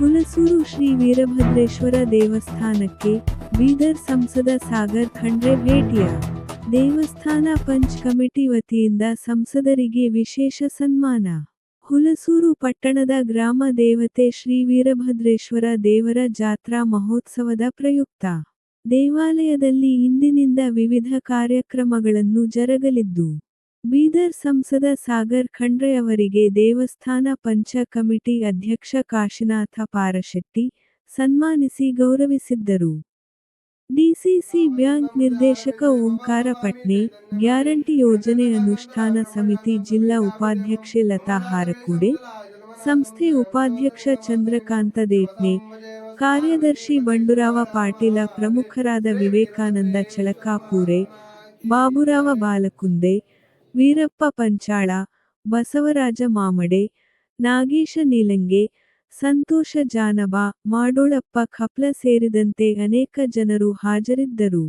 ವೀರಭದ್ರೇಶ್ವರ ದೇವಸ್ಥಾನಕ್ಕೆ ಬೀದರ್ ಸಂಸದ ಸಾಗರ್ ಖಂಡ್ರೆ ಭೇಟಿಯ. ದೇವಸ್ಥಾನ ಪಂಚ್ ಕಮಿಟಿ ವತಿಯಿಂದ ಸಂಸದರಿಗೆ ವಿಶೇಷ ಸನ್ಮಾನ. ಹುಲಸೂರು ಪಟ್ಟಣದ ಗ್ರಾಮ ದೇವತೆ ಶ್ರೀ ವೀರಭದ್ರೇಶ್ವರ ದೇವರ ಜಾತ್ರಾ ಮಹೋತ್ಸವದ ಪ್ರಯುಕ್ತ. ದೇವಾಲಯದಲ್ಲಿ ಇಂದಿನಿಂದ ವಿವಿಧ ಕಾರ್ಯಕ್ರಮಗಳನ್ನು ಜರಗಲಿದ್ದು ಬೀದರ್ ಸಂಸದ ಸಾಗರ್ ಖಂಡ್ರೆ ಅವರಿಗೆ ದೇವಸ್ಥಾನ ಪಂಚ ಕಮಿಟಿ ಅಧ್ಯಕ್ಷ ಕಾಶಿನಾಥ ಪಾರಶೆಟ್ಟಿ ಸನ್ಮಾನಿಸಿ ಗೌರವಿಸಿದ್ದರು. ಡಿಸಿಸಿ ಬ್ಯಾಂಕ್ ನಿರ್ದೇಶಕ ಓಂಕಾರ ಪಟ್ನೆ ಗ್ಯಾರಂಟಿ ಯೋಜನೆ ಅನುಷ್ಠಾನ ಸಮಿತಿ ಜಿಲ್ಲಾ ಉಪಾಧ್ಯಕ್ಷೆ ಲತಾ ಹಾರಕೂಡೆ, ಸಂಸ್ಥೆ ಉಪಾಧ್ಯಕ್ಷ ಚಂದ್ರಕಾಂತ ದೇಟ್ನೆ, ಕಾರ್ಯದರ್ಶಿ ಬಂಡೂರಾವ ಪಾಟೀಲ ಪ್ರಮುಖರಾದ ವಿವೇಕಾನಂದ ಚಳಕಾಪೂರೆ, ಬಾಬುರಾವ ಬಾಲಕುಂದೆ ವೀರಪ್ಪ ಪಂಚಾಳ ಬಸವರಾಜ ಮಾಮಡೆ ನಾಗೇಶ ನೀಲಂಗೆ ಸಂತೋಷ ಜಾನಬ ಮಾಡೋಳಪ್ಪ ಖಪ್ಲ ಸೇರಿದಂತೆ ಅನೇಕ ಜನರು ಹಾಜರಿದ್ದರು.